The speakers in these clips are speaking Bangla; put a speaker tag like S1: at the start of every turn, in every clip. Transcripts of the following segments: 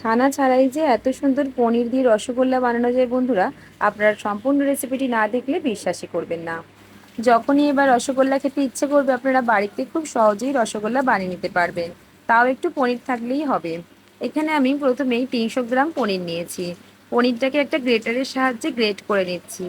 S1: ছানা ছাড়াই যে এত সুন্দর পনির দিয়ে রসগোল্লা বানানো যায় বন্ধুরা, আপনারা সম্পূর্ণ রেসিপিটি না দেখলে বিশ্বাসই করবেন না। যখনই এবার রসগোল্লা খেতে ইচ্ছে করবে, আপনারা বাড়িতে খুব সহজেই রসগোল্লা বানিয়ে নিতে পারবেন। তাও একটু পনির থাকলেই হবে। এখানে আমি প্রথমেই তিনশো গ্রাম পনির নিয়েছি। পনিরটাকে একটা গ্রেটারের সাহায্যে গ্রেট করে নিচ্ছি।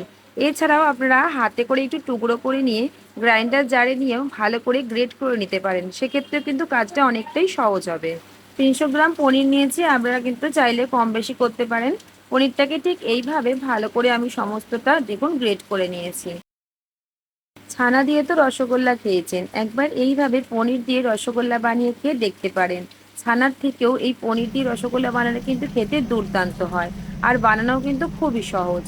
S1: এছাড়াও আপনারা হাতে করে একটু টুকরো করে নিয়ে গ্রাইন্ডার জারে নিয়েও ভালো করে গ্রেট করে নিতে পারেন। সেক্ষেত্রে কিন্তু কাজটা অনেকটাই সহজ হবে। তিনশো গ্রাম পনির নিয়েছি, আপনারা কিন্তু চাইলে কম বেশি করতে পারেন। পনিরটাকে ঠিক এইভাবে ভালো করে আমি সমস্তটা দেখুন গ্রেট করে নিয়েছি। ছানা দিয়ে তো রসগোল্লা খেয়েছেন, একবার এইভাবে পনির দিয়ে রসগোল্লা বানিয়ে খেয়ে দেখতে পারেন। ছানার থেকেও এই পনির দিয়ে রসগোল্লা বানানো কিন্তু খেতে দুর্দান্ত হয়, আর বানানোও কিন্তু খুবই সহজ।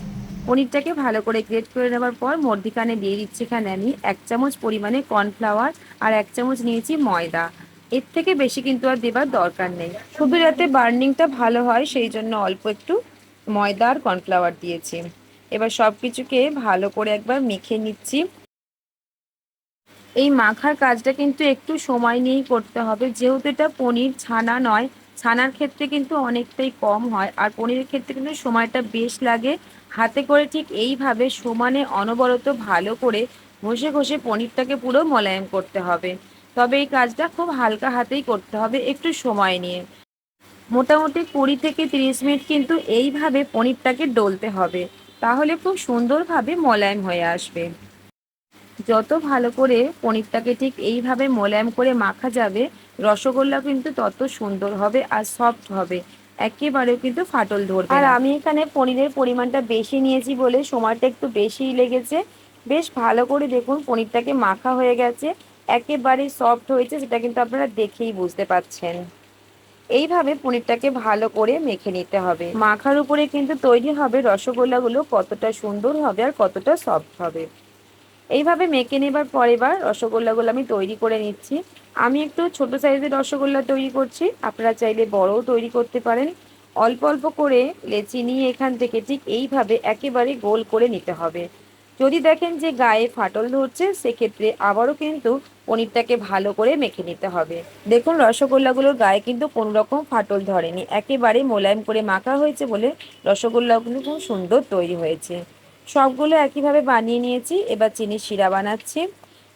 S1: পনিরটাকে ভালো করে গ্রেট করে নেওয়ার পর মর্দিখানে দিয়ে দিচ্ছি এখানে আমি এক চামচ পরিমাণে কর্নফ্লাওয়ার আর এক চামচ নিয়েছি ময়দা। এর থেকে বেশি কিন্তু আর দেবার দরকার নেই। খুবই যাতে বার্নিংটা ভালো হয়, সেই জন্য অল্প একটু ময়দা আর কর্নফ্লাওয়ার দিয়েছি। এবার সব কিছুকে ভালো করে একবার মেখে নিচ্ছি। এই মাখার কাজটা কিন্তু একটু সময় নিয়েই করতে হবে। যেহেতু এটা পনির ছানা নয়, ছানার ক্ষেত্রে কিন্তু অনেকটাই কম হয়। আর পনিরের ক্ষেত্রে কিন্তু সময়টা বেশ লাগে। হাতে করে ঠিক এইভাবে সমানে অনবরত ভালো করে ঘষে ঘষে পনিরটাকে পুরো মোলায়েম করতে হবে। তবে এই কাজটা খুব হালকা হাতেই করতে হবে একটু সময় নিয়ে। মোটামুটি কুড়ি থেকে তিরিশ মিনিট কিন্তু এইভাবে পনিরটাকে ডলতে হবে তাহলে খুব সুন্দরভাবে মোলায়েম হয়ে আসবে। যত ভালো করে পনিরটাকে ঠিক এইভাবে মোলায়েম করে মাখা যাবে রসগোল্লা কিন্তু তত সুন্দর হবে আর সফট হবে একেবারেও কিন্তু ফাটল ধরবে আর আমি এখানে পনিরের পরিমাণটা বেশি নিয়েছি বলে সময়টা একটু বেশিই লেগেছে। বেশ ভালো করে দেখুন পনিরটাকে মাখা হয়ে গেছে। একেবারে সফট হয়েছে, সেটা কিন্তু আপনারা দেখেই বুঝতে পাচ্ছেন। এইভাবে পনিরটাকে ভালো করে মেখে নিতে হবে। মাখার উপরে কিন্তু তৈরি হবে রসগোল্লাগুলো কতটা সুন্দর হবে আর কতটা সফট হবে। এইভাবে মেখে নেবার পর এবার রসগোল্লাগুলো আমি তৈরি করে নিচ্ছি। আমি একটু ছোট সাইজের রসগোল্লা তৈরি করছি, আপনারা চাইলে বড়ও তৈরি করতে পারেন। অল্প অল্প করে লেচি নিয়ে এখান থেকে ঠিক এইভাবে একেবারে গোল করে নিতে হবে। যদি দেখেন যে গায়ে ফাটল ধরছে, সেক্ষেত্রে আবারও কিন্তু পনিরটাকে ভালো করে মেখে নিতে হবে। দেখুন, রসগোল্লাগুলোর গায়ে কিন্তু কোনো রকম ফাটল ধরেনি। একেবারে মোলায়েম করে মাখা হয়েছে বলে রসগোল্লাগুলো খুব সুন্দর তৈরি হয়েছে। সবগুলো একইভাবে বানিয়ে নিয়েছি। এবার চিনির শিরা বানাচ্ছি।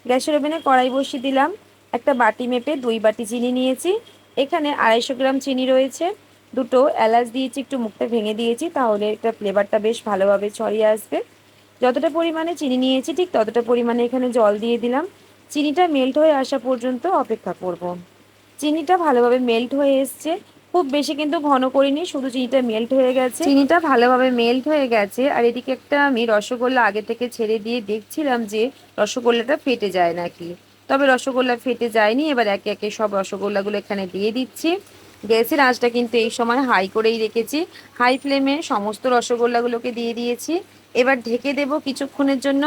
S1: গ্যাসের ওভেনে কড়াই বসিয়ে দিলাম। একটা বাটি মেপে দুই বাটি চিনি নিয়েছি। এখানে আড়াইশো গ্রাম চিনি রয়েছে। দুটো এলাচ দিয়েছি, একটু মুখটা ভেঙে দিয়েছি, তাহলে একটা ফ্লেভারটা বেশ ভালোভাবে ছড়িয়ে আসবে। যতটা পরিমাণে চিনি নিয়েছি, ঠিক ততটা পরিমাণে এখানে জল দিয়ে দিলাম। চিনিটা মেল্ট হয়ে আসা পর্যন্ত অপেক্ষা করব। চিনিটা ভালোভাবে মেল্ট হয়ে এসছে। খুব বেশি কিন্তু ঘন করিনি, শুধু চিনিটা মেল্ট হয়ে গেছে। চিনিটা ভালোভাবে মেল্ট হয়ে গেছে, আর এদিকে একটা আমি রসগোল্লা আগে থেকে ছেড়ে দিয়ে দেখছিলাম যে রসগোল্লাটা ফেটে যায় নাকি। তবে রসগোল্লা ফেটে যায়নি, এবার একে একে সব রসগোল্লাগুলো এখানে দিয়ে দিচ্ছি। গ্যাসের আঁচটা কিন্তু এই সময় হাই করেই রেখেছি। হাই ফ্লেমে সমস্ত রসগোল্লাগুলোকে দিয়ে দিয়েছি। এবার ঢেকে দেব কিছুক্ষণের জন্য।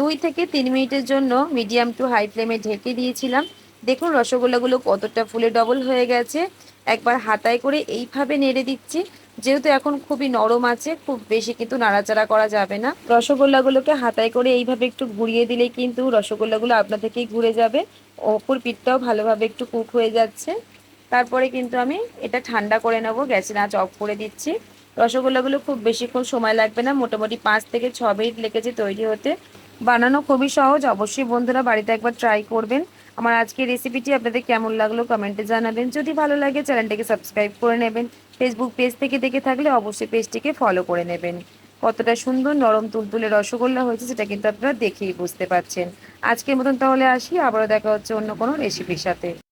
S1: দুই থেকে তিন মিনিটের জন্য মিডিয়াম টু হাই ফ্লেমে ঢেকে দিয়েছিলাম। দেখুন রসগোল্লাগুলো কতটা ফুলে ডবল হয়ে গেছে। একবার হাতায় করে এইভাবে নেড়ে দিচ্ছি। যেহেতু এখন খুবই নরম আছে, খুব বেশি কিন্তু নাড়াচাড়া করা যাবে না। রসগোল্লাগুলোকে হাতায় করে এইভাবে একটু ঘুরিয়ে দিলে কিন্তু রসগোল্লাগুলো আপনা থেকেই ঘুরে যাবে। ওপর পিঠটাও ভালোভাবে একটু কুক হয়ে যাচ্ছে। তারপরে কিন্তু আমি এটা ঠান্ডা করে নেব, গ্যাসের আঁচ অফ করে দিচ্ছি। রসগোল্লাগুলো খুব বেশিক্ষণ সময় লাগবে না, মোটামুটি পাঁচ থেকে ছ মিনিট লেগেছে তৈরি হতে। বানানো খুবই সহজ, অবশ্যই বন্ধুরা বাড়িতে একবার ট্রাই করবেন। আমার আজকের রেসিপিটি আপনাদের কেমন লাগল কমেন্টে জানাবেন। যদি ভালো লাগে চ্যানেলটিকে সাবস্ক্রাইব করে নেবেন। ফেসবুক পেজ থেকে দেখে থাকলে অবশ্যই পেজটিকে ফলো করে নেবেন। কতটা সুন্দর নরম তুলতুলে রসগোল্লা হয়েছে সেটা কিন্তু আপনারা দেখেই বুঝতে পারছেন। আজকের মতন তাহলে আসি, আবারও দেখা হচ্ছে অন্য কোনো রেসিপির সাথে।